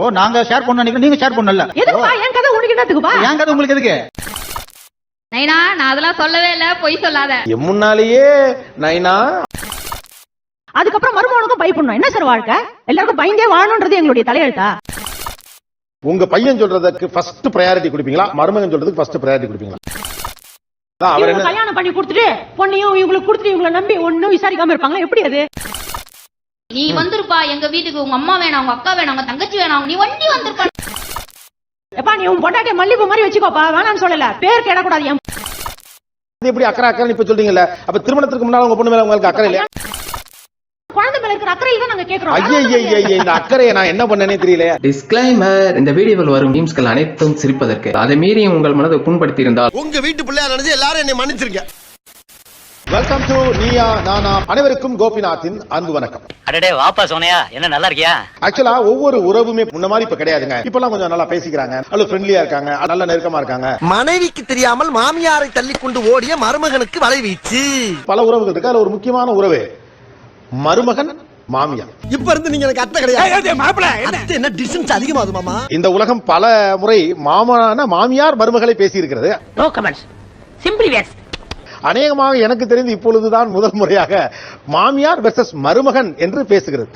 ஓ நாங்க ஷேர் பண்ண நினைக்கிறோம். நீங்க ஷேர் பண்ணல. எதுக்குப்பா? என் கதை உனக்கு என்னத்துக்குப்பா? என் கதை உங்களுக்கு எதுக்கு? நைனா நான் அதெல்லாம் சொல்லவே இல்ல. பொய் சொல்லாத. என் முன்னாலேயே நைனா. அதுக்கப்புறம் மருமகனுக்கும் பயப்படணும் என்ன சார் வாழ்க்கை? எல்லாருக்கும் பயந்தே வாழணுன்றது எங்களுடைய தலையெழுத்தா? உங்க பையன் சொல்றதுக்கு ஃபர்ஸ்ட் ப்ரையாரிட்டி கொடுப்பீங்களா? மருமகன் சொல்றதுக்கு ஃபர்ஸ்ட் ப்ரையாரிட்டி கொடுப்பீங்களா? அவர் கல்யாணம் பண்ணி கொடுத்துட்டு பொண்ணையும் இவங்களுக்கு கொடுத்துட்டு இவங்களை நம்பி ஒண்ணும் விசாரிக்காம இருப்பாங்களா? எப்படி அது? நீ வந்திருப்பா எங்க வீட்டுக்கு. உங்க அம்மா வேணாம் உங்க அக்கா வேணாம் உங்க தங்கச்சி வேணாம். நீ வண்டி வந்திருப்பா. எப்பா நீ உன் பொண்டாட்டிய மல்லிப்பூ மாதிரி வச்சுக்கோப்பா. வேணாம்னு சொல்லல. பேர் கேடக்கூடாது என் எப்படி அக்கறை அக்கறை இப்ப சொல்றீங்கல்ல? அப்ப திருமணத்துக்கு முன்னால உங்க பொண்ணு மேல உங்களுக்கு அக்கறை இல்லையா? குழந்தை மேல இருக்கிற அக்கறையை தான் நாங்க கேக்குறோம். ஐயே இந்த அக்கறையை நான் என்ன பண்ணேனே தெரியல டிஸ்க்ளைமர் இந்த வீடியோவில் வரும் மீம்ஸ்கள் அனைத்தும் சிரிப்பதற்கு. அதை மீறி உங்கள் மனதை புண்படுத்தி இருந்தால் உங்க வீட்டு பிள்ளையா நினைச்சு எல்லாரும் என்னை மன்னிச்சிருங்க. வெல்கம் டு நீயா நானா அனைவருக்கும் கோபிநாத்தின் அன்பு வணக்கம். அடடே வாப்பா சோனையா என்ன நல்லா இருக்கியா? ஆக்சுவலா ஒவ்வொரு உறவுமே முன்ன மாதிரி இப்ப கிடையாதுங்க. இப்பெல்லாம் கொஞ்சம் நல்லா பேசிக்கிறாங்க. அல்லது ஃப்ரெண்ட்லியா இருக்காங்க. நல்ல நெருக்கமா இருக்காங்க. மனைவிக்கு தெரியாமல் மாமியாரை தள்ளி கொண்டு ஓடிய மருமகனுக்கு வலை வீச்சு பல உறவுகள் இருக்கு. அதுல ஒரு முக்கியமான உறவு மருமகன் மாமியார். இப்ப இருந்து நீங்க எனக்கு அத்தை கிடையாது. அத்தை என்ன டிஸ்டன்ஸ் அதிகமாகுது மாமா? இந்த உலகம் பல முறை மாமனான மாமியார் மருமகளை பேசி இருக்கிறது நோ கமெண்ட்ஸ் சிம்பிளி வேஸ்ட் அநேகமாக எனக்கு தெரிந்து இப்பொழுதுதான் முதல் முறையாக மாமியார் வெர்சஸ் மருமகன் என்று பேசுகிறது.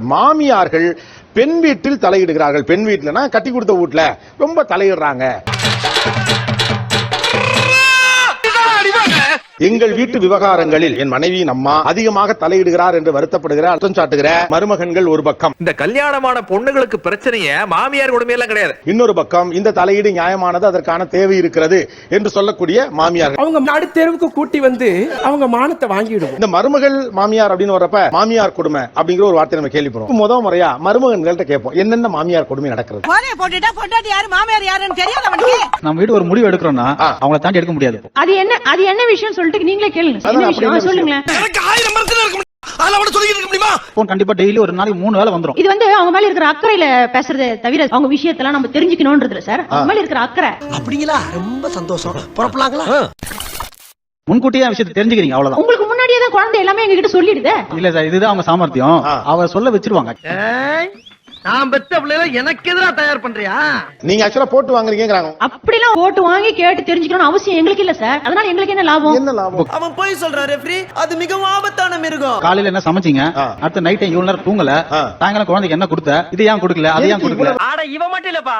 மாமியார்கள் பெண் வீட்டில் தலையிடுகிறார்கள். பெண் வீட்டுலனா கட்டி கொடுத்த வீட்டுல ரொம்ப தலையிடுறாங்க. எங்கள் வீட்டு விவகாரங்களில் என் மனைவியின் அம்மா அதிகமாக தலையிடுகிறார் என்று வருத்தப்படுகிற அர்த்தம் சாட்டுகிற மருமகன்கள் ஒரு பக்கம். இந்த கல்யாணமான பொண்ணுங்களுக்கு பிரச்சனைய மாமியார் கொடுமையெல்லாம் கிடையாது. இன்னொரு பக்கம் இந்த தலையீடு நியாயமானது அதற்கான தேவை இருக்கிறது என்று சொல்லக்கூடிய மாமியார்கள். அவங்க நடுத்தெருவுக்கு கூட்டி வந்து அவங்க மானத்தை வாங்கிடுவோம். இந்த மருமகள் மாமியார் அப்படின்னு வர்றப்ப மாமியார் கொடுமை அப்படிங்கிற ஒரு வார்த்தை நம்ம கேள்விப்படுறோம். முதல் முறையா மருமகன்கள்ட்ட கேட்போம் என்னென்ன மாமியார் கொடுமை நடக்கிறது? மாமியார் நம்ம வீடு ஒரு முடிவு எடுக்கிறோம்னா. அவங்கள தாண்டி எடுக்க முடியாது. அது என்ன அது என்ன விஷயம் சொல்லிட்டு நீங்களே கேளுங்க. சொல்லுங்களேன். கண்டிப்பா டெய்லி ஒரு நாளைக்கு மூணு வேலை வந்துரும். இது வந்து அவங்க மேல இருக்கிற அக்கறையில பேசுறதை தவிர அவங்க விஷயத்தெல்லாம் நம்ம தெரிஞ்சுக்கணும்ன்றதுல சார். அவங்க மேல இருக்கிற அக்கறை. அப்படிங்களா? ரொம்ப சந்தோஷம். புறப்படலாங்களா? முன்கூட்டியே விஷயத்தை தெரிஞ்சுக்கிறீங்க அவ்வளவுதான். உங்களுக்கு முன்னாடியே தான் குழந்தை எல்லாமே எங்க கிட்ட சொல்லிடுதே. இல்ல சார் இதுதான் அவங்க சாமர்த்தியம். அவ சொல்ல வச்சிருவாங்க. நான் பெத்த பிள்ளைல எனக்கு எதிரா தயார் பண்றியா? நீங்க ஆக்சுவலா போட்டு வாங்குறீங்கிறாங்க அப்படிலாம் ஓட்டு வாங்கி கேட்டு தெரிஞ்சுக்கணும்னு அவசியம் எங்களுக்கு இல்ல சார். அதனால எங்களுக்கு என்ன லாபம்? என்ன லாபம்? அவன் போய் சொல்றான் ரெஃப்ரி அது மிகவும் ஆபத்தான மிருகம். காலையில என்ன சமைச்சீங்க. அடுத்த நைட் இவ்வளவு நேரம் தூங்கல. சாயங்காலம் குழந்தைக்கு என்ன கொடுத்த? இது ஏன் கொடுக்கல? அது ஏன் கொடுக்கல? ஆட இவ மட்டும் இல்லப்பா.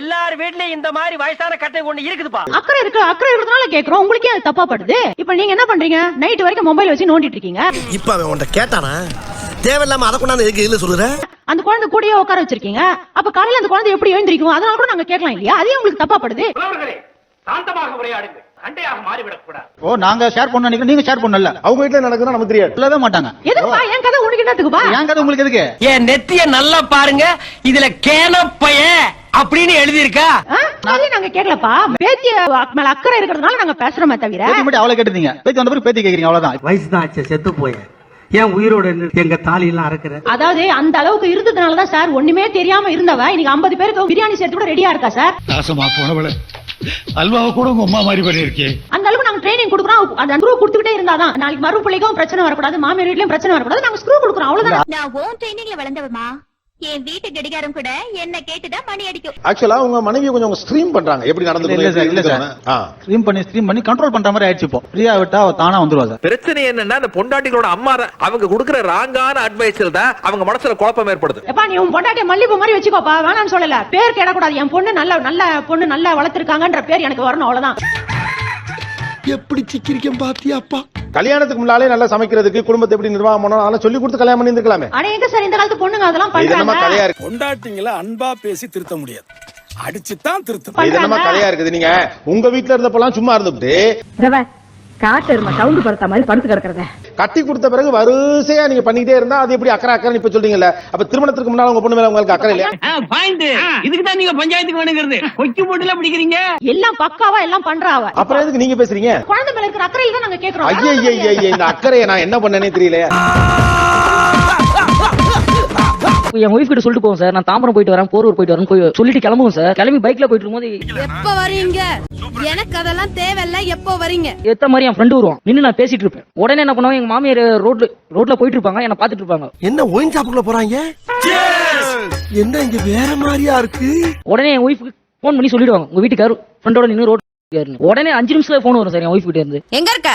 எல்லார் வீட்லயும் இந்த மாதிரி வயசான கட்டை ஒண்ணு இருக்குதுப்பா. அக்கறை இருக்கு அக்கறை இருக்கிறதுனால கேக்குறோம். உங்களுக்கே அது தப்பா படுது இப்ப நீங்க என்ன பண்றீங்க? நைட் வரைக்கும் மொபைல் வச்சு நோண்டிட்டு இருக்கீங்க. இப்ப அவன் உன்ட்ட கேட்டானா? தேவையில்லாம அதை கொண்டாந்து எதுக்கு இல்ல சொல்லுற? அந்த குழந்தை கூடயே உட்கார வச்சிருக்கீங்க. அப்ப காலையில அந்த குழந்தை எப்படி எழுந்திருக்கும்? அதனால கூட நாங்க கேட்கலாம் இல்லையா? அதே உங்களுக்கு தப்பா படுது. சாந்தமாக உரையாடுங்க சண்டையாக மாறிவிடக் கூடாது ஓ நாங்க ஷேர் பண்ண நினைக்கிறோம் நீங்க ஷேர் பண்ணல. அவங்க வீட்டுல நடக்குதுன்னா நமக்கு தெரியாது. சொல்லவே மாட்டாங்க. எதுக்குப்பா? என் கதை உனக்கு என்னத்துக்குப்பா? என் கதை உங்களுக்கு எதுக்கு? என் நெத்திய நல்லா பாருங்க. இதுல கேனப்பைய அப்படின்னு எழுதி இருக்கா நாங்க கேட்கலப்பா. பேத்திய மேல அக்கறை இருக்கிறதுனால நாங்க பேசுறோமே தவிர. பேத்தி அவளை கேட்டுதீங்க பேத்தி வந்த பிறகு பேத்தி கேக்குறீங்க. அவ்வளவுதான். வயசு தான் ஆச்சு. செத்து போய ஏன் உயிரோட இருந்து எங்க தாலி எல்லாம் அறுக்கிற? அதாவது அந்த அளவுக்கு இருந்ததுனாலதான் சார் ஒண்ணுமே தெரியாம இருந்தவ இன்னைக்கு 50 பேருக்கு பிரியாணி சேர்த்து கூட ரெடியா இருக்கா சார்? நாசமா போனவள. அல்வாவை கூட உங்க அம்மா மாதிரி பண்ணிருக்கே அந்த அளவுக்கு நாங்க ட்ரைனிங் கொடுக்குறோம் அந்த ஸ்க்ரூ கொடுத்துக்கிட்டே இருந்தாதான். நாளைக்கு மறு பிள்ளைக்கும் பிரச்சனை வரக்கூடாது மாமியார் வீட்லயும் பிரச்சனை வரக்கூடாது நாங்க ஸ்க்ரூ கொடுக்குறோம் அவ்வளவுதான். நான் ஓன் ட்ரைனிங்ல வளர்ந்தவமா என் வீட்டு கடிகாரம் கூட என்ன கேட்டுதான் மணி அடிக்கும். ஆக்சுவலா உங்க மனைவி கொஞ்சம் ஸ்ட்ரீம் பண்றாங்க. எப்படி நடந்து இல்ல சார் இல்ல சார். ஸ்ட்ரீம் பண்ணி ஸ்ட்ரீம் பண்ணி கண்ட்ரோல் பண்ற மாதிரி ஆயிடுச்சு இப்போ. ஃப்ரீயா விட்டா அவ தானா வந்துருவா சார். பிரச்சனை என்னன்னா அந்த பொண்டாட்டிகளோட அம்மா அவங்க கொடுக்கிற ராங்கான அட்வைஸில் தான் அவங்க மனசுல குழப்பம் ஏற்படுது. எப்பா நீ உன் பொண்டாட்டிய மல்லிப்பூ மாதிரி வச்சுக்கோப்பா. வேணாம்னு சொல்லல. பேர் கேடக்கூடாது. என் பொண்ணு நல்ல நல்ல பொண்ணு நல்லா வளர்த்திருக்காங்கன்ற பேர் எனக்கு வரணும் அவ்வளவுதான். எப்படி சிக்கிரிக்கம் பாத்தியாப்பா கல்யாணத்துக்கு முன்னாலே நல்லா சமைக்கிறதுக்கு குடும்பத்தை எப்படி நிர்வாகம் பண்ணணும் அதெல்லாம் சொல்லி கொடுத்து கல்யாணம் பண்ணி இருக்கலாமே ஆனா எங்க சார் இந்த காலத்து பொண்ணுங்க அதெல்லாம் இது என்னமா பண்றாங்க? கதையா இருக்கு. கொண்டாட்டிங்கள அன்பா பேசி திருத்த முடியாது. அடிச்சுதான் திருத்தணும். இது பண்றாங்க. கதையா இருக்குது. நீங்க உங்க வீட்டுல இருந்தப்பெல்லாம் சும்மா இருந்துட்டு காட்டு எருமை சவுண்டு படுத்த மாதிரி படுத்து கிடக்குறத. கட்டி கொடுத்த பிறகு வரிசையா நீங்க பண்ணிக்கிட்டே இருந்தா அது எப்படி அக்கறை அக்கறை இப்ப சொல்றீங்கல்ல. அப்ப திருமணத்துக்கு முன்னால உங்க பொண்ணு மேல உங்களுக்கு அக்கறை இல்லையா? இதுக்கு தான் நீங்க பஞ்சாயத்துக்கு வேணுங்கிறது. கொக்கி போட்டுல பிடிக்கிறீங்க? எல்லாம் பக்காவா எல்லாம் பண்றா அவ. அப்புறம் எதுக்கு நீங்க பேசுறீங்க? குழந்தை மேல இருக்கிற அக்கறையை தான் நாங்க கேக்குறோம். ஐயே ஐயே ஐயே இந்த அக்கறையை நான் என்ன பண்ணேனே தெரியல என் ஒய்ஃப் கிட்ட சொல்லிட்டு போவோம் சார். நான் தாம்பரம் போயிட்டு வரேன் போரூர் போயிட்டு வரேன் போய் சொல்லிட்டு கிளம்புவோம் சார். கிளம்பி பைக்ல போயிட்டு இருக்கும்போது எப்ப வரீங்க? எனக்கு அதெல்லாம் தேவையில்ல. எப்போ வரீங்க? ஏத்த மாதிரி என் ஃப்ரெண்டு வருவான். நின்னு நான் பேசிட்டு இருப்பேன். உடனே என்ன பண்ணுவாங்க எங்க மாமியார் ரோட்ல ரோட்ல போயிட்டு இருப்பாங்க என்ன பாத்துட்டு இருப்பாங்க. என்ன ஒயின் ஷாப்புக்குள்ள போறாங்க? என்ன இங்க வேற மாதிரியா இருக்கு? உடனே என் ஒய்ஃபுக்கு ஃபோன் பண்ணி சொல்லிடுவாங்க. உங்க வீட்டுக்காரு ஃப்ரெண்டோட நின்று ரோட் உடனே அஞ்சு நிமிஷத்துல ஃபோன் வரும் சார் என் ஒய்ஃப் கிட்ட இருந்து. எங்க இருக்க?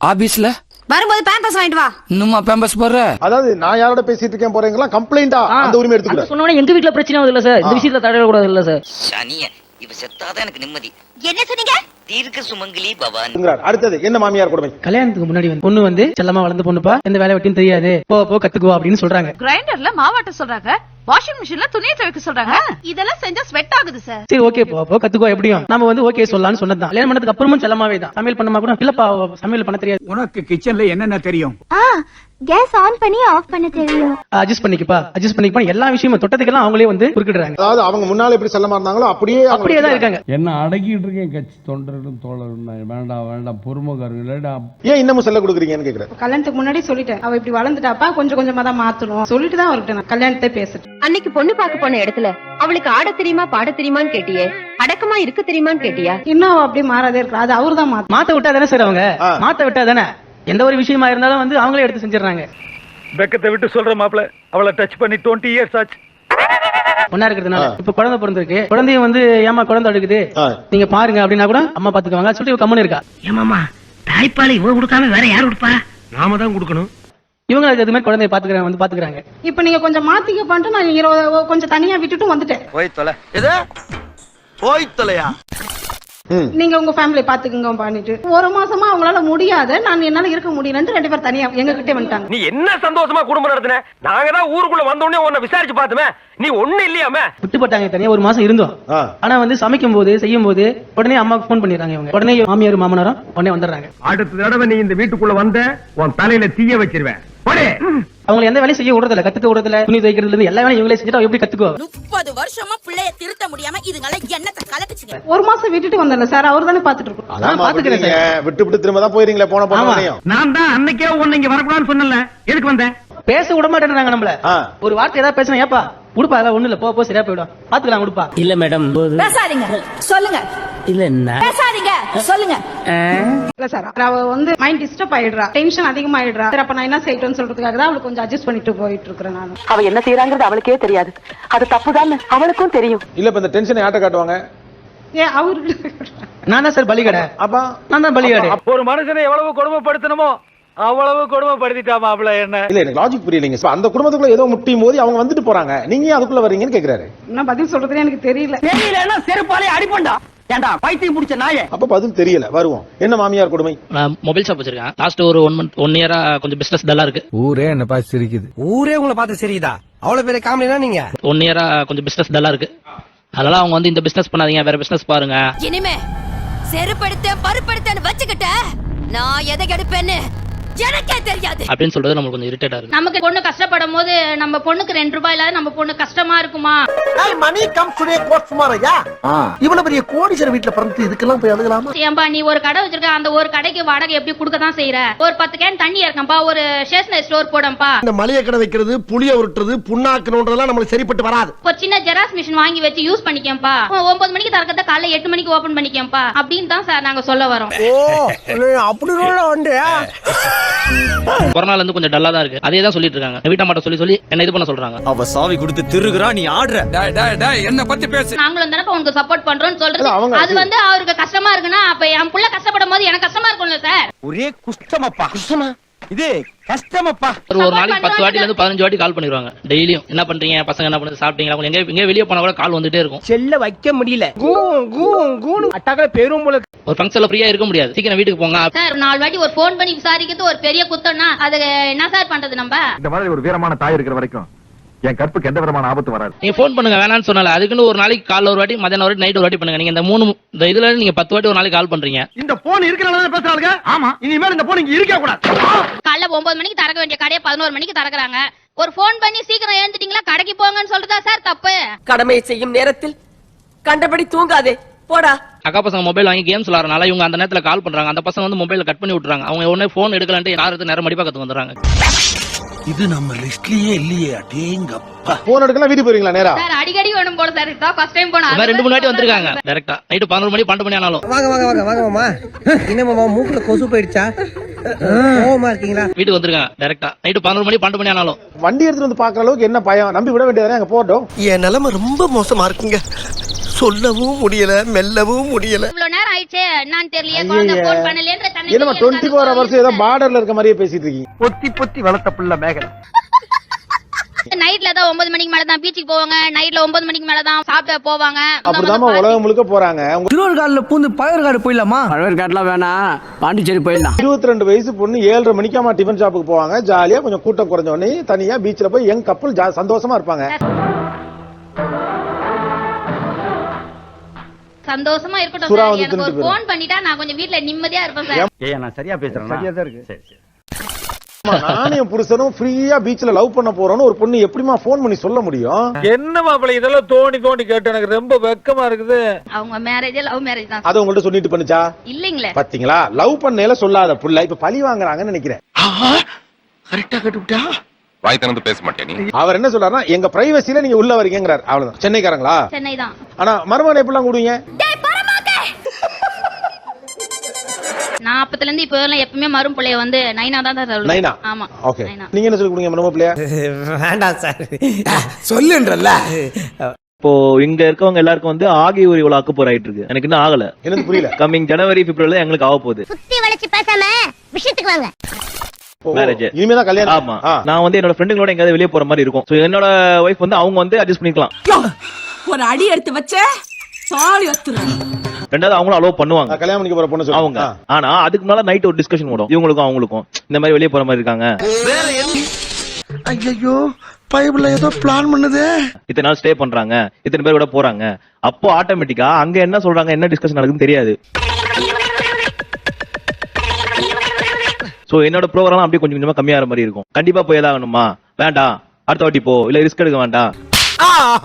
ஆபீஸ்ல வரும்போது பேம்பஸ் வாங்கிட்டு வா. இன்னுமா பேம்பஸ் போடுற? அதாவது நான் யாரோட பேசிட்டு இருக்கேன் போறீங்களா? கம்ப்ளைண்டா அந்த உரிமை அந்த எடுத்துக்கூடாது சொன்ன உடனே எங்க வீட்ல பிரச்சனை ஆகுது இல்ல சார்? இந்த. விஷயத்துல தடையிடக்கூடாது இல்ல சார்? சனியன் இவ செத்தாதான் எனக்கு நிம்மதி. என்ன சொன்னீங்க? தீர்க்க சுமங்கலி பவான். ங்கிறார். அடுத்தது என்ன மாமியார் கொடுமை? கல்யாணத்துக்கு முன்னாடி வந்து பொண்ணு வந்து செல்லமா வளர்ந்த பொண்ணுப்பா எந்த வேலை வெட்டியும் தெரியாது. போ போ கத்துக்குவா அப்படின்னு சொல்றாங்க. கிரைண்டர்ல மாவாட்ட சொல்றாங்க. வாஷிங் மிஷின்ல துணியை துவைக்க சொல்றாங்க. இதெல்லாம் செஞ்சா ஸ்வெட் ஆகுது சார் சரி ஓகே போ போ கத்துக்குவா எப்படியும். நம்ம வந்து ஓகே சொல்லலாம்னு சொன்னதுதான். கல்யாணம் பண்ணதுக்கு அப்புறமும் செல்லமாவே தான். சமையல் பண்ணமா கூட? இல்லப்பா சமையல் பண்ண தெரியாது. உனக்கு கிச்சன்ல என்னென்ன தெரியும்? கேஸ் ஆன் பண்ணி ஆஃப் பண்ண தெரியும். அட்ஜஸ்ட் பண்ணிக்கப்பா அட்ஜஸ்ட் பண்ணிக்கப்பா. எல்லா விஷயமும் தொட்டத்துக்கெல்லாம் அவங்களே வந்து குறுக்கிடுறாங்க. அதாவது அவங்க முன்னால எப்படி செல்லமா இருந்தாங்களோ அப்படியே அப்படியே தான் இருக்காங்க. என்ன அடக்கிட்டு இருக்கேன் கட்சி தொண்டரும் தோழரும் வேண்டாம் வேண்டாம் பொறுமைக்காரங்க ஏன் இன்னமும் செல்ல கொடுக்குறீங்கன்னு கேக்குறேன் கல்யாணத்துக்கு முன்னாடி சொல்லிட்டேன். அவ இப்படி வளர்ந்துட்டாப்பா கொஞ்சம் கொஞ்சமா தான் மாத்தணும். சொல்லிட்டு தான் அவர்கிட்ட நான் கல்யாணத்தை பேசிட்டேன். அன்னைக்கு பொண்ணு பார்க்க போன இடத்துல அவளுக்கு ஆட தெரியுமா பாட தெரியுமான்னு கேட்டியே? அடக்கமா இருக்க தெரியுமான்னு கேட்டியா? இன்னும் அவ அப்படியே மாறாதே இருக்கா. அது அவரு தான் மாத்த மாத்த விட்டா தானே சார் அவங்க. மாத்த விட்டா தானே? எந்த ஒரு விஷயமா இருந்தாலும் வந்து அவங்களே எடுத்து செஞ்சிடறாங்க. வெக்கத்தை விட்டு சொல்ற மாப்பிள அவளை டச் பண்ணி டுவெண்ட்டி இயர்ஸ் ஆச்சு. ஒன்னா இருக்கிறதுனால. இப்ப குழந்தை பிறந்திருக்கு. குழந்தையும் வந்து ஏமா குழந்தை ஆ. நீங்க பாருங்க அப்படின்னா கூட அம்மா பாத்துக்குவாங்க. சொல்லிட்டு இவ கம்மனு இருக்கா. ஏமாமா தாய்ப்பால் இவ கொடுக்காம வேற யார் கொடுப்பா? நாம தான் கொடுக்கணும். இவங்க அதுக்கு அது மாதிரி குழந்தைய பாத்துக்கிறாங்க வந்து பாத்துக்கிறாங்க. இப்ப நீங்க கொஞ்சம் மாத்திக்க பண்ணிட்டு நான் இங்க கொஞ்சம் தனியா விட்டுட்டு வந்துட்டேன். போய் தொலை. போய் தொலையா. நீங்க உங்க ஃபேமிலி பாத்துக்குங்க பண்ணிட்டு ஒரு மாசமா அவங்களால முடியாத நான் என்னால இருக்க முடியலன்னு ரெண்டு பேர் தனியா எங்க கிட்டே வந்துட்டாங்க. நீ என்ன சந்தோஷமா குடும்பம் நடத்தின? நாங்க தான் ஊருக்குள்ள வந்த உடனே உன்னை விசாரிச்சு பார்த்துமே. நீ ஒண்ணு இல்லையாமே? விட்டுப்பட்டாங்க தனியா ஒரு மாசம் இருந்தோம். ஆனா வந்து சமைக்கும் போது செய்யும் போது உடனே அம்மாக்கு ஃபோன் பண்ணிடுறாங்க இவங்க. உடனே மாமியார் மாமனாரும் உடனே வந்துடுறாங்க. அடுத்த தடவை நீ இந்த வீட்டுக்குள்ள வந்த உன் தலையில தீய வச்சிருவேன். அவங்க எந்த வேலையும் செய்ய விடுறதில்ல கத்துக்க விடுறதில்ல. துணி துவைக்கிறதுல இருந்து எல்லா வேலையும் இவங்களே செஞ்சுட்டு எப்படி கத்துக்குவாங்க? முப்பது வருஷமா பிள்ளைய திருத்த முடியாம இதுங்களை என்னத்தை கலக்குச்சுங்க? ஒரு மாசம் விட்டுட்டு வந்தேன்ல சார் அவர் தானே பாத்துட்டு இருக்கோம் அதான் பாத்துக்கிறேன் விட்டு விட்டு திரும்ப தான் போயிருங்களே போன. போனையும் நான் தான் அன்னைக்கே உன்னை இங்க வரக்கூடாதுன்னு சொன்னல எதுக்கு வந்தேன்? பேச விட மாட்டேன்றாங்க நம்மள. ஒரு வார்த்தை ஏதாவது பேசினா ஏப்பா? உடுப்பா அதெல்லாம் ஒண்ணு இல்ல. போ போ சரியா போயிடும். பாத்துக்கலாம் உடுப்பா. இல்ல மேடம் பேசாதீங்க. சொல்லுங்க. இல்ல என்ன? பேசாதீங்க. சொல்லுங்க. இல்ல சார். அவ வந்து மைண்ட் டிஸ்டர்ப் ஆயிடுறா. டென்ஷன் அதிகமாயிடுறா. சரி அப்ப நான் என்ன செய்யட்டும்னு சொல்றதுக்காக தான் அவளுக்கு கொஞ்சம் அட்ஜஸ்ட் பண்ணிட்டு போயிட்டு இருக்கிறேன் நான். அவ என்ன செய்யறாங்கிறது அவளுக்கே தெரியாது. அது தப்புதான் அவளுக்கும் தெரியும். இல்ல இப்ப இந்த டென்ஷனை யார்ட்ட காட்டுவாங்க? ஏன் அவரு நான் தான் சார் பலிகடை. அப்பா. நான் தான் பலிகடை. ஒரு மனுஷனை எவ்வளவு கொடுமைப்படுத்தணுமோ அவ்வளவு கொடுமைப்படுத்திட்டா மாப்பிள்ள என்ன? இல்ல எனக்கு லாஜிக் புரியலைங்க. அந்த குடும்பத்துக்குள்ள ஏதோ முட்டியும் போது அவங்க வந்துட்டு போறாங்க. நீங்க அதுக்குள்ள வர்றீங்கன்னு கேக்குறாரு. என்ன பதில் சொல்றதுன்னு எனக்கு தெரியல. தெரியலன்னா செருப்பாலே அடிப்பண்டா. ஏண்டா பைத்தியம் முடிச்ச நாயே? அப்ப பதில் தெரியல. வருவோம். என்ன மாமியார் கொடுமை? நான் மொபைல் ஷாப் வச்சிருக்கேன். லாஸ்ட் ஒரு ஒன் மந்த் ஒன் இயரா கொஞ்சம் பிசினஸ் டல்லா இருக்கு. ஊரே என்ன பார்த்து சிரிக்குது. ஊரே உங்களை பார்த்து சரிதா அவ்வளவு பெரிய காமெடினா நீங்க? ஒன் இயரா கொஞ்சம் பிசினஸ் டல்லா இருக்கு. அதனால அவங்க வந்து இந்த பிசினஸ் பண்ணாதீங்க வேற பிசினஸ் பாருங்க. இனிமே செருப்படுத்த பருப்படுத்தன்னு வச்சுக்கிட்ட. நான் எதை கெடுப்பேன்னு? எனக்கே தெரியாது. அப்படின்னு சொல்றது நம்மளுக்கு கொஞ்சம் இரிட்டேட்டா இருக்கு. நமக்கு பொண்ணு கஷ்டப்படும் போது நம்ம பொண்ணுக்கு ரெண்டு ரூபாய் இல்லாத நம்ம பொண்ணு கஷ்டமா இருக்குமா? மணி கம் டுடே கோட் சுமாரையா? இவ்வளவு பெரிய கோடீஸ்வரர் வீட்டுல பிறந்து இதுக்கெல்லாம் போய் அழுகலாமா? ஏன்பா நீ ஒரு கடை வச்சிருக்க அந்த ஒரு கடைக்கு வாடகை எப்படி கொடுக்க தான் செய்யற ஒரு பத்து கேன் தண்ணி இறக்கம்பா ஒரு ஸ்டேஷனரி ஸ்டோர் போடம்பா. இந்த மளிகை கடை வைக்கிறது புளிய உருட்டுறது புண்ணாக்கணுன்றதெல்லாம் நம்மளுக்கு சரிப்பட்டு வராது. ஒரு சின்ன ஜெராக்ஸ் மிஷின் வாங்கி வச்சு யூஸ் பண்ணிக்கேன்ப்பா ஒன்பது மணிக்கு திறக்கத காலைல எட்டு மணிக்கு ஓபன் பண்ணிக்கேன்ப்பா அப்படின்னு தான் சார் நாங்க சொல்ல வரோம். ஓ அப்படி வந்து கொரோனால இருந்து கொஞ்சம் டல்லா தான் இருக்கு. அதே தான் சொல்லிட்டு இருக்காங்க. வீட்டாமாட்ட சொல்லி சொல்லி என்ன இது பண்ண சொல்றாங்க. அவ சாவி கொடுத்து திருகுறா நீ ஆடுற. என்ன பத்தி பேசு. நாங்களும் தானே உனக்கு சப்போர்ட் பண்றோம்னு சொல்றது அது வந்து அவருக்கு கஷ்டமா இருக்குன்னா அப்ப என் புள்ள கஷ்டப்படும் போது எனக்கு கஷ்டமா இருக்கும்ல சார் ஒரே குஷ்டமப்பா. குஷ்டமா? இது கஷ்டமப்பா. ஒரு ஒரு நாளைக்கு பத்து வாட்டில இருந்து பதினஞ்சு வாட்டி கால் பண்ணிடுவாங்க. டெய்லியும். என்ன பண்றீங்க? பசங்க என்ன பண்ணுறது சாப்பிட்டீங்களா? எங்க எங்க வெளியே போனா கூட கால் வந்துட்டே இருக்கும். செல்ல வைக்க முடியல. கூ கூ கூனு. அட்டாக்கல பெரும் போல ஒரு ஃபங்க்ஷன்ல ஃப்ரீயா இருக்க முடியாது. சீக்கிரம் வீட்டுக்கு போங்க. சார் நாலு வாட்டி ஒரு ஃபோன் பண்ணி விசாரிக்கிறது ஒரு பெரிய குத்தம்னா அது என்ன சார் பண்றது நம்ம? இந்த மாதிரி ஒரு வீரமான தாய் இருக்கிற வரைக்கும் என் கற்புக்கு எந்த விதமான ஆபத்து வராது. நீங்க ஃபோன் பண்ணுங்க வேணாம்னு சொன்னால. அதுக்குன்னு ஒரு நாளைக்கு காலைல ஒரு வாட்டி மதியானம் ஒரு வாட்டி நைட் ஒரு வாட்டி பண்ணுங்க. நீங்க இந்த மூணு இந்த இதுல நீங்க பத்து வாட்டி ஒரு நாளைக்கு கால் பண்றீங்க. இந்த போன் இருக்கிறனால பேசுறாங்க ஆமா. இனிமேல் இந்த போன் இங்க இருக்க கூடாது. காலைல ஒன்பது மணிக்கு திறக்க வேண்டிய கடையை பதினோரு மணிக்கு திறக்கறாங்க. ஒரு ஃபோன் பண்ணி சீக்கிரம் எழுந்துட்டீங்களா? கடைக்கு போங்கன்னு சொல்றதா சார் தப்பு? கடமையை செய்யும் நேரத்தில் கண்டபடி தூங்காதே. போடா. அக்கா பசங்க மொபைல் வாங்கி கேம்ஸ் விளாட்றனால இவங்க அந்த நேரத்துல கால் பண்றாங்க. அந்த பசங்க வந்து மொபைல கட் பண்ணி விட்டுறாங்க. அவங்க உடனே ஃபோன் எடுக்கலான்ட்டு யாரும் நேரம் மடிப்பா கத்து வந்துடுறாங்க. இது நம்ம லிஸ்ட்லயே இல்லையே அடேங்கப்பா. போன் எடுக்கலாம் வீட்டுக்கு போறீங்களா நேரா? சார் அடிக்கடி வேணும் போல சார். இதான் ஃபர்ஸ்ட் டைம் போனா ரெண்டு மூணு வாட்டி வந்திருக்காங்க. டேரக்டா நைட்டு பதினோரு மணி பன்னெண்டு மணி ஆனாலும். வாங்க வாங்க வாங்க வாங்க மாமா என்ன மாமா மூக்குல கொசு போயிடுச்சா? கோவமா இருக்கீங்களா? வீட்டுக்கு வந்திருக்காங்க டேரக்டா நைட்டு பதினோரு மணி பன்னெண்டு மணி ஆனாலும். வண்டி எடுத்துட்டு வந்து பாக்குற அளவுக்கு என்ன பயம்? நம்பி விட வேண்டியதானே அங்க போட்டோம் என் நிலைமை ரொம்ப மோசமா இருக்குங்க. சொல்லவும் முடியல மெல்லவும் முடியல. இவ்வளவு நேரம் ஆயிடுச்சே என்னன்னு தெரியலையே குழந்தை ஐயே. போன் பண்ணலன்ற தன்னை என்னமா டுவெண்ட்டி ஃபோர் ஹவர்ஸ் ஏதோ பார்டர்ல இருக்க மாதிரியே பேசிட்டு இருக்கீங்க. பொத்தி பொத்தி வளர்த்த புள்ள மேகலை. நைட்ல தான் ஒன்பது மணிக்கு மேல தான் பீச்சுக்கு போவாங்க. நைட்ல ஒன்பது மணிக்கு மேல தான் சாப்பிட போவாங்க. அப்படிதாம்மா உலகம் முழுக்க போறாங்க. திருவருகாடுல பூந்து பழவேற்காடு போயிடலாமா? பழவேற்காடுலாம் வேணாம். பாண்டிச்சேரி போயிடலாம். இருபத்தி ரெண்டு வயசு பொண்ணு ஏழரை மணிக்காமா டிஃபன் ஷாப்புக்கு போவாங்க. ஜாலியா கொஞ்சம் கூட்டம் குறைஞ்ச உடனே தனியா பீச்ல போய் யங் கப்பல் சந்தோஷமா இருப்பாங்க. சந்தோஷமா இருக்கட்டும் சார். எனக்கு ஒரு போன் பண்ணிட்டா நான் கொஞ்சம் வீட்ல நிம்மதியா இருப்பேன் சார். ஏய் நான் சரியா பேசுறேன். சரியா தான் இருக்கு. ஆமா, நானும் என் புருஷனும் ஃப்ரீயா பீச்ல லவ் பண்ண போறோம்னு ஒரு பொண்ணு எப்படிமா ஃபோன் பண்ணி சொல்ல முடியும்? என்ன மாப்பிள இதெல்லாம் தோண்டி தோண்டி கேட்டு எனக்கு ரொம்ப வெக்கமா இருக்குது. அவங்க மேரேஜ் லவ் மேரேஜ் தான் அதை உங்கள்ட்ட சொல்லிட்டு பண்ணுச்சா? இல்லைங்களே. பாத்தீங்களா? லவ் பண்ணையில சொல்லாத புள்ள இப்ப பழி வாங்குறாங்கன்னு நினைக்கிறேன். கரெக்டா வாய் திறந்து பேச மாட்டேன் நீ? அவர் என்ன சொல்றாருன்னா எங்க பிரைவசில நீங்க உள்ள வரீங்கிறார் அவ்வளவுதான். சென்னைக்காரங்களா? சென்னை தான் ஆனா மருமகன் எப்படிலாம் கூடுவீங்க? நான் அப்பத்துல இருந்து இப்ப எல்லாம் எப்பவுமே மரும் பிள்ளைய வந்து நைனா தான். நைனா? ஆமா ஓகே நைனா. நீங்க என்ன சொல்லி கொடுங்க மருமக பிள்ளையா? வேண்டாம் சார். சொல்லுன்றல்ல. இப்போ இங்க இருக்கவங்க எல்லாருக்கும் வந்து ஆகி ஒரு இவ்வளவு அக்கு ஆயிட்டு இருக்கு எனக்கு இன்னும் ஆகல. எனக்கு புரியல? கம்மிங் ஜனவரி பிப்ரவரில எங்களுக்கு ஆக போகுது. சுத்தி வளைச்சு பேசாம விஷயத்துக்கு வாங்க. ஓ, Marriage. இனிமேதான் கல்யாணம் ஆமா. நான் வந்து என்னோட ஃப்ரெண்டுங்களோட எங்கயாவது வெளியே போற மாதிரி இருக்கும். சோ என்னோட ஒய்ஃப் வந்து அவங்க வந்து அட்ஜஸ்ட் பண்ணிக்கலாம். ஒரு அடி எடுத்து வச்ச சாலி ஒத்துறேன். ரெண்டாவது அவங்களும் அலோவ் பண்ணுவாங்க. கல்யாணம் பண்ணிக்க போற பொண்ணு அவங்க. ஆனா அதுக்கு முன்னால நைட் ஒரு டிஸ்கஷன் ஓடும். இவங்களுக்கும் அவங்களுக்கும். இந்த மாதிரி வெளியே போற மாதிரி இருக்காங்க. ஐயோ பைபிள்ல ஏதோ பிளான் பண்ணுதே. இத்தனை நாள் ஸ்டே பண்றாங்க. இத்தனை பேர் கூட போறாங்க. அப்போ ஆட்டோமேட்டிக்கா அங்க என்ன சொல்றாங்க என்ன டிஸ்கஷன் நடக்குதுன்னு தெரியாது. சோ என்னோட ப்ரோக்ராம் அப்படியே கொஞ்சம் கொஞ்சமா கம்மியாகிற மாதிரி இருக்கும். கண்டிப்பா போய் ஏதாகணுமா வேண்டாம். அடுத்த வாட்டி போ. இல்ல ரிஸ்க் எடுக்க வேண்டாம்.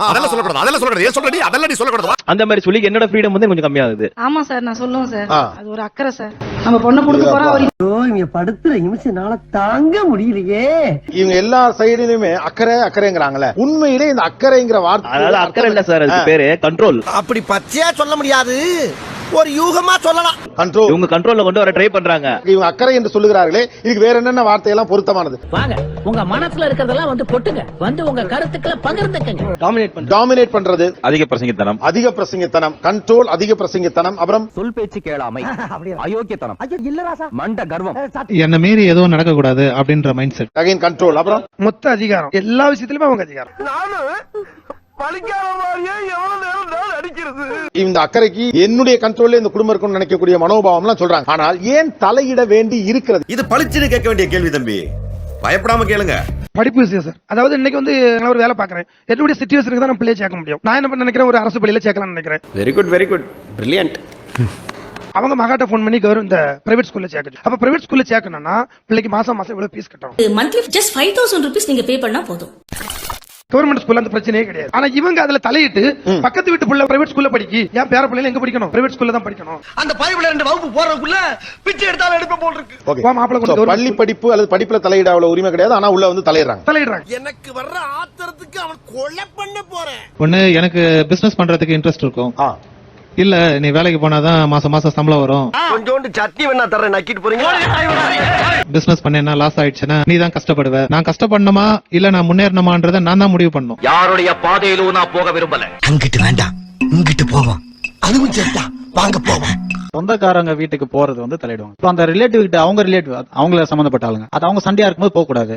அதெல்லாம் சொல்லக்கூடாது. அதெல்லாம் சொல்லக்கூடாது. ஏன் சொல்றடி? அதெல்லாம் நீ சொல்லக்கூடாது. அந்த மாதிரி சொல்லி என்னோட ஃப்ரீடம் வந்து கொஞ்சம் கம்மியாகுது. ஆமா சார் நான் சொல்லுவேன் சார். அது ஒரு அக்கறை சார் நம்ம பொண்ணு கொடுக்க போறோம் அவர் இங்க படுத்துற நிமிஷம்னால தாங்க முடியலையே. இவங்க எல்லா சைடுலயுமே அக்கறை அக்கறைங்கிறாங்கல்ல உண்மையிலே இந்த அக்கறைங்கிற வார்த்தை அதாவது அக்கறை இல்ல சார் அதுக்கு பேரு கண்ட்ரோல் அப்படி பச்சையா சொல்ல முடியாது. ஒரு யூகமா சொல்லலாம். கண்ட்ரோல் இவங்க கண்ட்ரோல்ல கொண்டு வர ட்ரை பண்றாங்க. இவங்க அக்கறை என்று சொல்லுகிறார்களே இதுக்கு வேற என்னென்ன வார்த்தையெல்லாம் பொருத்தமானது? வாங்க உங்க மனசுல இருக்கிறதெல்லாம் வந்து கொட்டுங்க. வந்து உங்க கருத்துக்களை பகிர்ந்துக்கங்க. டாமினேட் பண்ற டாமினேட் பண்றது. அதிக பிரசங்கித்தனம். அதிக பிரசங்கித்தனம். கண்ட்ரோல் அதிக பிரசங்கித்தனம். அப்புறம் சொல் பேச்சு கேளாமை. அயோக்கியத்தனம். மண்ட கர்வம். என்ன மீறி எதுவும் நடக்க கூடாது அப்படின்ற மைண்ட் செட் அகைன் கண்ட்ரோல் அப்புறம்? மொத்த அதிகாரம். எல்லா விஷயத்திலுமே அவங்க அதிகாரம். நானும் பழிக்கார மாதிரியே எவ்வளவு நேரம் இந்த அக்கறைக்கு என்னுடைய கண்ட்ரோல்ல இந்த குடும்பம் இருக்கும்னு நினைக்கக்கூடிய மனோபாவம் எல்லாம் சொல்றாங்க. ஆனால் ஏன் தலையிட வேண்டி இருக்கிறது? இது பளிச்சுன்னு கேட்க வேண்டிய கேள்வி தம்பி. பயப்படாம கேளுங்க. படிப்பு விஷயம் சார் அதாவது இன்னைக்கு வந்து நான் ஒரு வேலை பாக்குறேன் என்னுடைய சுச்சுவேஷனுக்கு தான் நான் பிள்ளைய சேர்க்க முடியும். நான் என்ன பண்ண நினைக்கிறேன்? ஒரு அரசு பள்ளியில சேர்க்கலாம்னு நினைக்கிறேன். Very good very good brilliant அவங்க மகாட்ட ஃபோன் பண்ணி கவர்மெண்ட் இந்த பிரைவேட் ஸ்கூல்ல சேர்க்கணும் அப்ப பிரைவேட் ஸ்கூல்ல சேர்க்கணும்னா பிள்ளைக்கு மாசம் மாசம் இவ்வளவு ஃபீஸ் கட்டணும்? Monthly just five thousand rupees நீங்க பே பண்ணா போதும். கவர்மெண்ட் ஸ்கூல்ல அந்த பிரச்சனையே கிடையாது. ஆனா இவங்க அதுல தலையிட்டு பக்கத்து வீட்டு பிள்ளை பிரைவேட் ஸ்கூல்ல படிக்கி ஏன் பேர பிள்ளைல எங்க படிக்கணும்? பிரைவேட் ஸ்கூல்ல தான் படிக்கணும். அந்த பைபிள்ல ரெண்டு வகுப்பு போறதுக்குள்ள பிச்சை எடுத்தாலும் எடுப்ப போல் இருக்கு. ஓகே வா, மாப்பிள்ளை கொண்டு So, government பள்ளி படிப்பு அல்லது படிப்புல தலையிட அவ்வளவு உரிமை கிடையாது. ஆனா உள்ள வந்து தலையிடுறாங்க. தலையிடுறாங்க. எனக்கு வர்ற ஆத்திரத்துக்கு அவன் கொலை பண்ண போறேன். ஒண்ணு எனக்கு பிசினஸ் பண்றதுக்கு இன்ட்ரெஸ்ட் இருக்கும். இல்ல நீ வேலைக்கு போனாதான் மாசம் மாசம் சம்பளம் வரும். கொஞ்சோண்டு சட்னி வேணா தரேன் நக்கிட்டு போறீங்க பிசினஸ் பண்ணேன்னா லாஸ் ஆயிடுச்சுன்னா நீ தான் கஷ்டப்படுவ. நான் கஷ்டப்படணுமா? இல்ல நான் முன்னேறணுமான்றத நான் தான் முடிவு பண்ணும். யாருடைய பாதையிலும் நான் போக விரும்பல. அங்கிட்டு வேண்டாம். இங்கிட்டு போவோம். அதுவும் சரிதான் வாங்க போவோம். சொந்தக்காரங்க வீட்டுக்கு போறது வந்து தலையிடுவாங்க. இப்போ அந்த ரிலேட்டிவ் கிட்ட அவங்க ரிலேட்டிவ் அவங்கள சம்பந்தப்பட்ட ஆளுங்க. அது அவங்க சண்டையா இருக்கும்போது போக கூடாது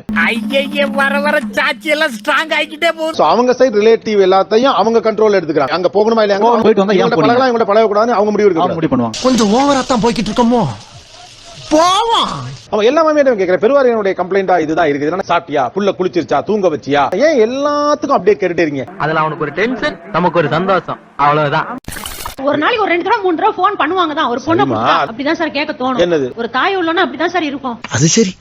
வர வர சாட்சி எல்லாம் ஸ்ட்ராங் ஆகிட்டே போகுது. அவங்க சைடு ரிலேட்டிவ் எல்லாத்தையும் அவங்க கண்ட்ரோல் எடுத்துக்கிறாங்க. அங்க போகணுமா இல்லையா? அங்க போயிட்டு வந்தா ஏன்? பழகலாம் இவங்கள்ட்ட பழகக்கூடாதுன்னு அவங்க முடிவு அவங்க எடுக்க முடிவு பண்ணுவாங்க. கொஞ்சம் ஓவரா தான் போய்கிட்டு இருக்கோமோ? போவோம். அவன் எல்லாமே கேட்கிறேன் பெருவாரியனுடைய கம்ப்ளைண்டா இதுதான் இருக்குது. என்னன்னா சாப்பிட்டியா? புள்ள குளிச்சிருச்சா? தூங்க வச்சியா? ஏன் எல்லாத்துக்கும் அப்படியே கேட்டுட்டே இருக்கீங்க அதுல அவனுக்கு ஒரு டென்ஷன் நமக்கு ஒரு சந்தோஷம். அவ்வளவுதான். ஒரு நாளைக்கு ஒரு ரெண்டு தடவை மூணு தடவை ஃபோன் பண்ணுவாங்க தான் ஒரு பொண்ணை அப்படிதான் சார் கேட்க தோணும். என்னது? ஒரு தாய் உள்ளோன்னா அப்படிதான் சார் இருக்கும். அது சரி.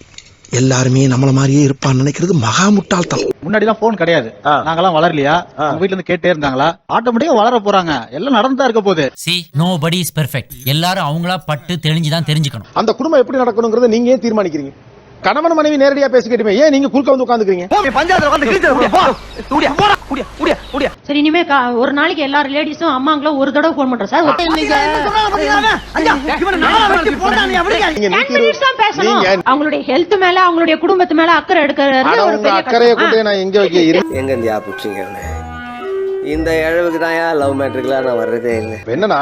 எல்லாருமே நம்மள மாதிரியே இருப்பான்னு நினைக்கிறது மகா முட்டாள்தான் முன்னாடி எல்லாம் போன் கிடையாது. நாங்கெல்லாம் வளரலையா? வீட்ல இருந்து கேட்டே இருந்தாங்களா? ஆட்டோமேட்டிக்கா வளர போறாங்க. எல்லாம் நடந்துதான் இருக்க போகுது. See nobody is perfect எல்லாரும் அவங்களா பட்டு தெரிஞ்சுதான் தெரிஞ்சுக்கணும். அந்த குடும்பம் எப்படி நடக்கணுங்கிறத நீங்க தீர்மானிக்கிறீங்க? கணவன் மனைவி நேரடியா பேசிக்கிட்டுமே ஏன் நீங்க குறுக்க வந்து உட்காந்துக்கிறீங்க பஞ்சாயத்துல வந்து கிழிச்சு சரி இனிமே ஒரு நாளைக்கு எல்லா லேடிஸும் அம்மாங்களும் ஒரு தடவை போன் பண்றோம் சார். அவங்களுடைய ஹெல்த் மேல அவங்களுடைய குடும்பத்து மேல அக்கறை எடுக்கிறது அக்கறையை. கொண்டு நான் எங்க வைக்க எங்க இந்தியா புடிச்சிங்க இந்த இழவுக்கு தான் லவ் மேட்ருக்குலாம் நான் வர்றதே இல்லை. இப்ப என்னன்னா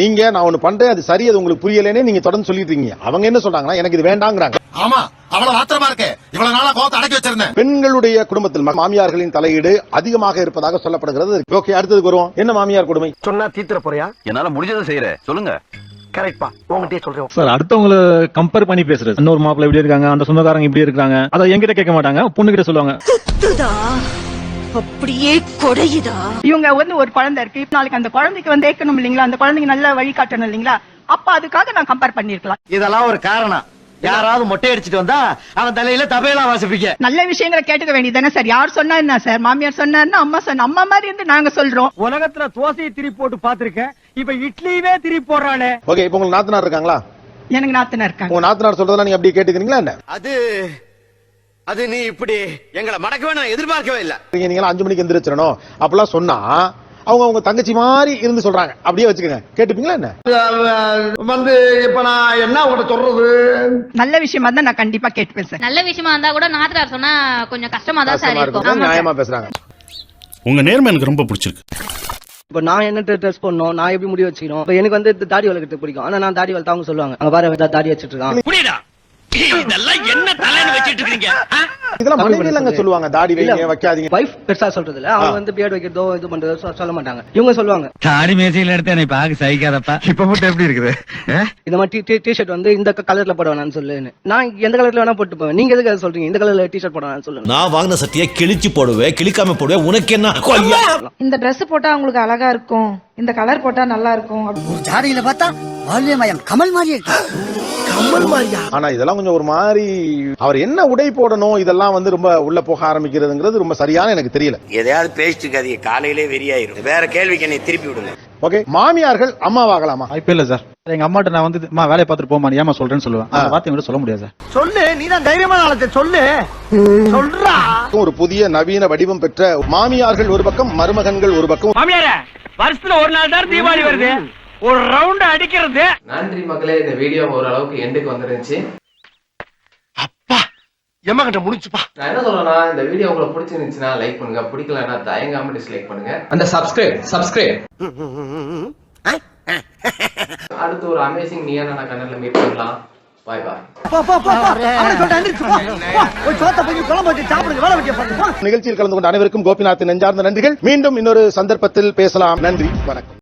நீங்க நான் ஒண்ணு பண்றேன் அது சரி அது உங்களுக்கு புரியலனே நீங்க தொடர்ந்து சொல்லிட்டு இருக்கீங்க. அவங்க என்ன சொல்றாங்கன்னா எனக்கு இது வேண்டாங்கிறாங்க. ஆமா அவ்வளவு ஆத்திரமா இருக்கு. இவ்வளவு நாளா கோவத்தை அடக்கி வச்சிருந்தேன். பெண்களுடைய குடும்பத்தில் மாமியார்களின் தலையீடு அதிகமாக இருப்பதாக சொல்லப்படுகிறது. ஓகே அடுத்ததுக்கு வருவோம் என்ன மாமியார் கொடுமை? சொன்னா தீத்துற போறியா? என்னால முடிஞ்சதை செய்யறேன் சொல்லுங்க. கரெக்ட்பா உங்ககிட்டயே சொல்றேன் சார் அடுத்தவங்கள கம்பேர் பண்ணி பேசுறது. இன்னொரு மாப்பிள்ள இப்படி இருக்காங்க அந்த சொந்தக்காரங்க இப்படி இருக்காங்க. அதை என்கிட்ட கேட்க மாட்டாங்க பொண்ணு கிட்ட சொல்லுவாங்க அப்படியே கொடையுதா? இவங்க வந்து ஒரு குழந்தை இருக்கு. இப்ப நாளைக்கு அந்த குழந்தைக்கு வந்து ஏக்கணும் இல்லைங்களா? அந்த குழந்தைக்கு நல்ல வழி காட்டணும் இல்லைங்களா? அப்ப அதுக்காக நான் கம்பேர் பண்ணிருக்கலாம். இதெல்லாம் ஒரு காரணம். யாராவது மொட்டை அடிச்சிட்டு வந்தா அவன் தலையில தபையெல்லாம் வாசிப்பீங்க. நல்ல விஷயங்களை கேட்டுக்க வேண்டியதானே சார்? யார் சொன்னா என்ன சார்? மாமியார் சொன்னாருன்னா அம்மா சொன்ன அம்மா மாதிரி இருந்து நாங்க சொல்றோம். உலகத்துல தோசையை திரி போட்டு பாத்திருக்கேன் இப்ப இட்லியவே திரி போடுறானே. ஓகே இப்போ உங்களுக்கு நாத்தனார் இருக்காங்களா? எனக்கு நாத்தனா இருக்காங்க. உங்க நாத்தனார் சொல்றதெல்லாம் நீங்க அப்படியே கேட்டுக்கிறீங்களா என்ன? அது அது நீ இப்படி எங்களை மடக்கவே நான் எதிர்பார்க்கவே இல்ல. நீங்க நீங்க அஞ்சு மணிக்கு எந்திரிச்சிடணும். அப்பெல்லாம் சொன்னா அவங்க அவங்க தங்கச்சி மாதிரி இருந்து சொல்றாங்க. அப்படியே வச்சுக்கோங்க. கேட்டுப்பீங்களா என்ன? வந்து இப்ப நான் என்ன உங்கள்ட்ட சொல்றது? நல்ல விஷயமா தான் நான் கண்டிப்பா கேட்டுப்பேன் சார் நல்ல விஷயமா இருந்தா கூட நாத்தனார் சொன்னா கொஞ்சம் கஷ்டமா தான் சார் இருக்கும். நியாயமா பேசுறாங்க. உங்க நேர்மை எனக்கு ரொம்ப பிடிச்சிருக்கு. இப்போ நான் என்ன ட்ரெஸ் பண்ணணும் நான் எப்படி முடிவு வச்சுக்கணும்? இப்போ எனக்கு வந்து தாடி வளர்க்கறது பிடிக்கும். ஆனா நான் தாடி வளர்த்தா அவங்க சொல்லுவாங்க. அங்க பாரு தாடி வச்சிட்டு இருக்கான். புரியுதா? இதெல்லாம் என்ன தலைன்னு வச்சிட்டு இருக்கீங்க? இதெல்லாம் மனைவி இல்லங்க சொல்லுவாங்க. தாடி வைங்க வைக்காதீங்க. வைஃப் பெருசா சொல்றது இல்ல அவங்க வந்து பியர்ட் வைக்கிறதோ இது பண்றதோ சொல்ல மாட்டாங்க. இவங்க சொல்லுவாங்க. தாடி மேசையில எடுத்து என்னை பாக்க சகிக்காதப்பா இப்ப மட்டும் எப்படி இருக்குது? இந்த மாதிரி டி ஷர்ட் வந்து இந்த கலர்ல போட வேணாம்னு சொல்லுன்னு. நான் எந்த கலர்ல வேணா போட்டு போவேன். நீங்க எதுக்கு அதை சொல்றீங்க? இந்த கலர்ல டி ஷர்ட் போட வேணாம்னு சொல்லுங்க நான் வாங்கின சட்டியை கிழிச்சு போடுவேன் கிழிக்காம போடுவேன். உனக்கு என்ன? இந்த Dress போட்டா உங்களுக்கு அழகா இருக்கும். இந்த கலர் போட்டா நல்லா இருக்கும். ஜாடியில பார்த்தா வால்யமயம் கமல் மாதிரி கமல் மாதிரியா ஆனா இதெல்லாம் கொஞ்சம் ஒரு மாதிரி அவர் என்ன உடை போடணும் இதெல்லாம் வந்து ரொம்ப உள்ள போக ஆரம்பிக்கிறதுங்கிறது ரொம்ப சரியான எனக்கு தெரியல. எதையாவது பேசிட்டு இருக்காதீங்க காலையிலே வெறியாயிரும். வேற கேள்விக்கு என்னை திருப்பி விடுங்க. ஓகே மாமியார்கள் அம்மாவாகலாமா? வாய்ப்பே இல்ல சார். எங்க அம்மாட்ட நான் வந்து அம்மா வேலையை பார்த்துட்டு போமா ஏமா சொல்றேன்னு சொல்லுவேன். அந்த வார்த்தை கூட சொல்ல முடியாது சார். சொல்லு நீ தான் தைரியமான ஆளத்தை சொல்லு. சொல்றா. ஒரு புதிய நவீன வடிவம் பெற்ற மாமியார்கள் ஒரு பக்கம் மருமகன்கள் ஒரு பக்கம். மாமியார வருஷத்துல ஒரு நாள் தான் தீபாவளி வருது. ஒரு ரவுண்ட் அடிக்கிறது. நன்றி மக்களே இந்த வீடியோ ஓரளவுக்கு எண்டுக்கு வந்துருந்துச்சு. எம்மா கிட்ட முடிச்சுப்பா நான் என்ன சொல்றேன்னா இந்த வீடியோ உங்களுக்கு பிடிச்சிருந்துச்சுன்னா லைக் பண்ணுங்க. பிடிக்கலன்னா தயங்காம டிஸ்லைக் பண்ணுங்க. அந்த சப்ஸ்கிரைப் சப்ஸ்கிரைப் அடுத்து ஒரு அமேசிங் நியான கண்ணல மீட் பண்ணலாம். பாய் பாய் நிகழ்ச்சியில் கலந்து கொண்ட அனைவருக்கும் கோபிநாத் நெஞ்சார்ந்த நன்றிகள். மீண்டும் இன்னொரு சந்தர்ப்பத்தில் பேசலாம். நன்றி வணக்கம்.